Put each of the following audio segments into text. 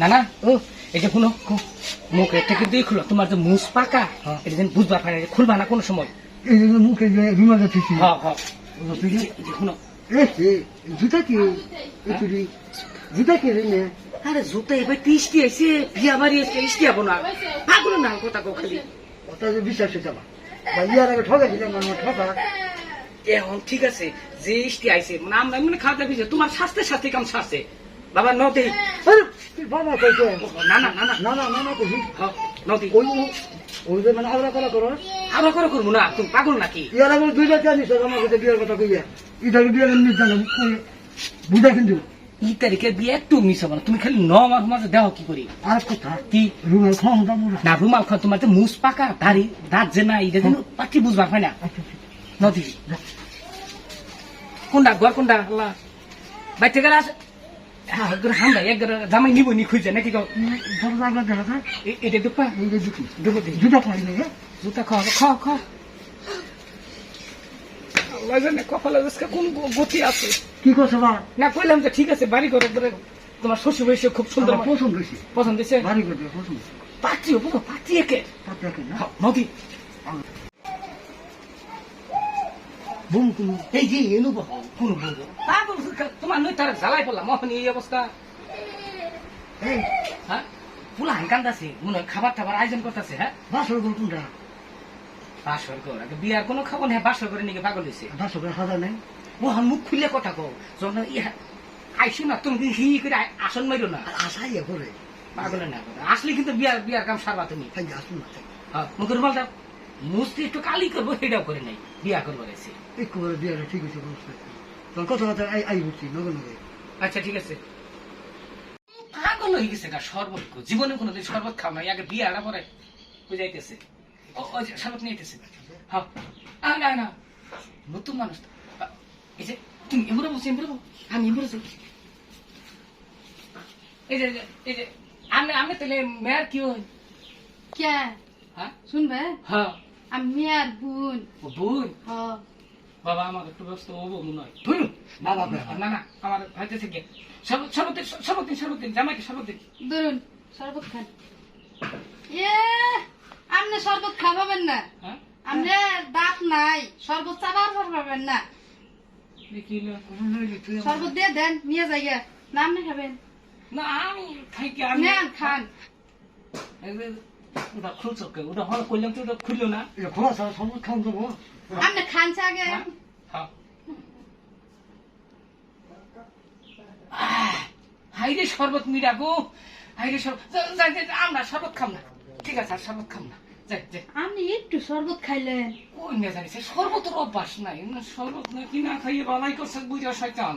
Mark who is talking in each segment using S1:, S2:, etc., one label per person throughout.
S1: না না ও এই যে শুনো মুখ কিন্তু খুলো। তোমার যে মুস পাকা
S2: হ্যাঁ।
S1: এটা যেন বুঝবা পারে খুলবা না কোনো সময়।
S2: এই যে মুখে যে রুমাল
S1: হ্যাঁ হ্যাঁ। শুনো।
S2: জুতা কি? জুতা কি রে নে
S1: আরে জুতা এবার টিস্টি আইছে বিয়া বাড়ি এসে টিস্টি হব না। পাগল না কথা কো খালি।
S2: ওটা যে বিশ্বাস হচ্ছে আমার বা ইয়ার আগে ঠকাইছিলাম আমার ঠকা
S1: এখন ঠিক আছে যে ইস্টি আইছে মানে আমরা এমনি খাওয়া দাওয়া তোমার স্বাস্থ্যের সাথে কাম স্বাস্থ্যে? বাবা
S2: নতি বাবা কইতে
S1: না না না না।
S2: না না না
S1: কই নতি
S2: ওই ওই যে মানে আবরা করা করো।
S1: আবরা করা করব না তুমি পাগল নাকি?
S2: ইয়ার আগে দুইটা চা নিছ আমার কাছে বিয়ের কথা কইয়া। ইটা বিয়ের নিছ না বুঝা কিন্তু।
S1: ই তারিখে বিয়ে একটু মিস হবে তুমি খালি ন মাস মাসে দেহ কি করি।
S2: আর কথা?
S1: কি?
S2: রুমাল খাও
S1: না রুমাল খাও তোমার মুস পাকা দাড়ি দাঁত যে না এটা পাখি বুঝবা হয় না।
S2: আচ্ছা, আচ্ছা।
S1: নদী। কোনটা ঘর কোনটা বাইতে গেলে ঠিক আছে বাড়ি করে তোমার শ্বশুর বয়সে খুব সুন্দর
S2: পছন্দ
S1: পছন্দ পাত্রী পাত্রী একে নদী
S2: বুম তুমি
S1: এই যে এনুবা কোন বলব পাগল তোমার নই তার জ্বালাই পড়লাম। মহন এই অবস্থা। হ্যাঁ? পুলা হাঙ্কান্দাছে মনে হয় খাবার টাবার আয়োজন করতেছে হ্যাঁ?
S2: বাসর গোল কোনটা?
S1: বাসর কর বিয়ার কোনো খাব না বাসর করে নিকে পাগল হয়েছে।
S2: বাসর করে সাজা নাই।
S1: ও মুখ খুলে কথা কও। যখন আইসি না তুমি হি করে আসন মাইরো না?
S2: আর আশা করে।
S1: পাগলে না আসলে কিন্তু বিয়ার বিয়ার কাম সারবা তুমি।
S2: আসুন না
S1: হ্যাঁ মুখের বলটা মুসলি একটু কালি করব সেটাও করে নাই। বিয়া করব গেছে।
S2: ঠিক তোর কথা কথা আই বুঝছি
S1: আচ্ছা ঠিক আছে। পাগল হয়ে গেছে গা শরবত জীবনে কোনোদিন শরবত খাও না আগে বিয়ে আড়া পরে বুঝাইতেছে ও শরবত নিতেছে হ্যাঁ। আ, না না। নতুন মানুষ এই যে তুমি এমরে বলছো এমরে আমি এমরে বলছি। এই যে এই যে আমি আমি তাহলে মেয়ের কি হয়?
S3: কে?
S1: হ্যাঁ?
S3: শুনবে?
S1: হ্যাঁ।
S3: আমি আর বোন।
S1: ও বোন?
S3: হ
S1: বাবা আমার একটু ব্যস্ত হব মনে হয়। ধরুন
S2: না বাবা
S1: না না আমার হাতে থেকে। সর্বদিন সর্বদিন সর্বদিন জামাইকে সর্বদিন
S3: ধরুন শরবত খান। এ আপনি শরবত খাওয়াবেন না।
S1: হ্যাঁ?
S3: আপনি দাঁত নাই শরবত চাবার পারবেন না।
S1: দেখি
S3: শরবত দিয়ে দেন নিয়ে যাইয়া। না আপনি খাবেন।
S1: না আমি খাইকে আমি
S3: নেন খান।
S1: ওটা খুলছো কে? ওটা হল করলাম তো ওটা খুললো না।
S2: খোলা সব খাওয়া দেবো
S3: আপনি খান চা আগে
S1: হাইরে শরবত মিরা গো। হাইরে শরবত। আমরা শরবত খাম না। ঠিক আছে আর শরবত খাম না। যাই যাই
S3: আপনি একটু শরবত খাইলেন।
S1: ওই না জানিস শরবতের অভ্যাস নাই। না শরবত না কি না খাইয়ে বালাই করছে বুঝা শয়তান।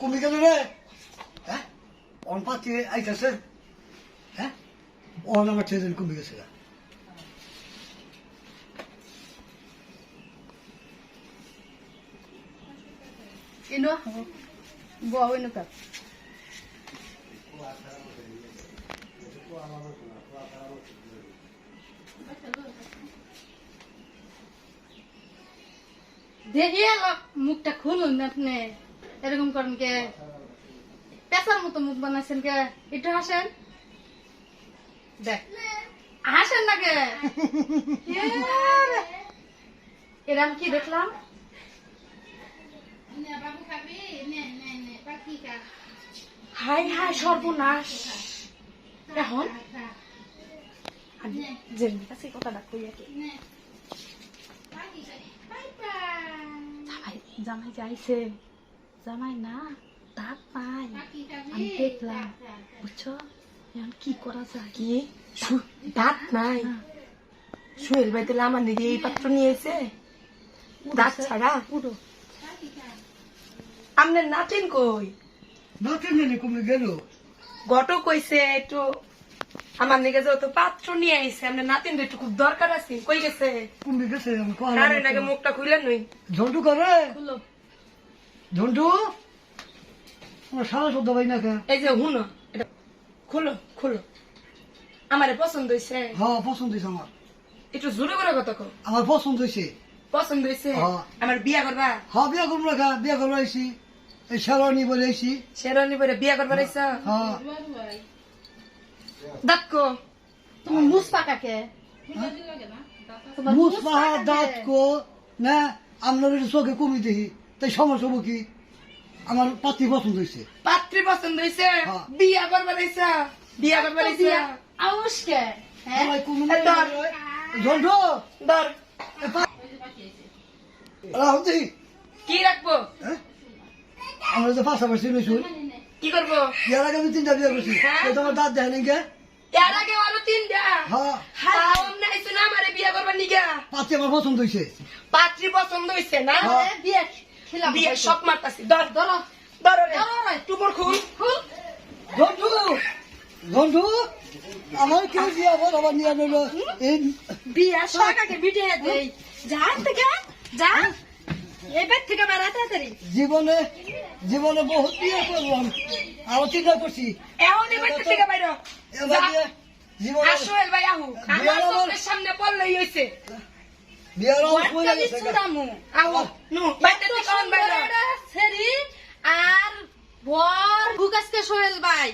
S1: কমে
S2: গেল রে। হ্যাঁ? অন পাতি আইতাছে? হ্যাঁ? অন আমার ট্রেন কমে গেছে।
S3: ইনো? মুখটা খুলুন আপনি। এরকম করেন কে? পেশার মতো মুখ বানাইছেন কে? একটু হাসেন। দেখ। হাসেন না কে? এরকম কি দেখলাম? হাই হাই, সর্বনাশ। এখন? জামাই যাইছে জামাই না দাঁত পাই আমি দেখলাম বুঝছ এখন কি করা যায়
S4: কি নাই সুয়ের বাড়িতে আমার দিকে এই পাত্র নিয়ে এসে দাঁত ছাড়া
S3: পুরো
S4: আপনার নাচেন কই
S2: না ট্রেন কমে গেল
S4: ঘটক কইছে একটু আমার নিকে যেহেতু পাত্র নিয়ে আইছে আপনার নাতিন একটু খুব দরকার আছে কই গেছে
S2: কুম্ভি গেছে আমি
S4: আর মুখটা খুলে নই
S2: ঝন্টু করে
S3: খুলো
S2: ঝন্টু আমার সারা শব্দ পাই না কে?
S4: এই যে হুনো খুলো খুলো। আমারে পছন্দ হয়েছে
S2: হ্যাঁ পছন্দ হয়েছে আমার।
S4: একটু জোরে করে কথা কো
S2: আমার পছন্দ হয়েছে
S4: পছন্দ হয়েছে
S2: হ্যাঁ।
S4: আমার বিয়া করবা?
S2: হ্যাঁ বিয়া করব না বিয়া করব আইসি এই শেরানি বলে আইসি
S4: শেরনি পরে বিয়া করবার আইসা
S2: হ্যাঁ।
S4: দেখো
S3: তুমি মুস পাকাকে তোমার
S2: মুস পাহা দাঁত কো না একটু চোখে কমি দেখি। তাই সমস্যা হব কি? আমার পাত্রী পছন্দ হয়েছে।
S4: পাত্রী পছন্দ হয়েছে?
S2: হ্যাঁ।
S4: বিয়া করবার আইসা বিয়া করবার
S3: দিয়া আউসকে হ্যাঁ?
S4: ধর। ধর কি রাখব?
S2: আমরা যে পাশাপাশি রয়েছুন
S4: কি করব?
S2: ইয়ার আগে আমি তিনটা বিয়ে করছি।
S4: হ্যাঁ?
S2: তোমার দাঁত দেখেন গে
S4: এর আগে আরও তিনটা।
S2: হ্যাঁ।
S4: আমারে বিয়া করবার নিগা?
S2: পাত্রী আমার পছন্দ হয়েছে।
S4: পাত্রী পছন্দ হয়েছে না।
S3: বিয়ে খেলাম
S4: বিয়ে সব মারতাছি। ধর
S3: ধরো।
S4: ধরো রে।
S3: ধরো রে।
S4: টুপর খুল।
S3: খুল।
S2: ঝন্টু ঝন্টু আমার কেউ বিয়ে আবার আবার নিয়ে নিল এই
S3: বিয়া শাকাকে বিটে দেই। যা থেকে যা। এবার থেকে বেড়া তাড়াতাড়ি।
S2: জীবনে জীবনে বহুত বিয়ে করলাম। আরও চিন্তা করছি।
S4: এখন এবার থেকে বাইর
S2: এবার বিয়ে জীবনে
S4: আসো ভাই আহু। আমার সামনে পড়লেই হইছে।
S3: আর বর বুকাসকে সোহেল ভাই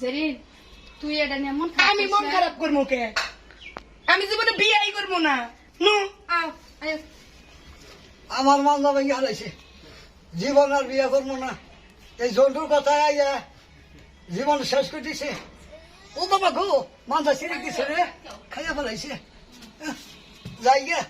S3: জেরিন তুই এটা নিয়ে মন
S4: আমি মন। খারাপ করব কে আমি জীবনে বিয়াই করব না
S2: আমার মান্দা ভেঙে হারাইছে জীবন আর বিয়ে করব না। এই জন্টুর কথা আইয়া জীবন শেষ করে দিছে। ও বাবা গো ছিঁড়ে দিছে রে। খাইয়া ফেলাইছে। যাই গে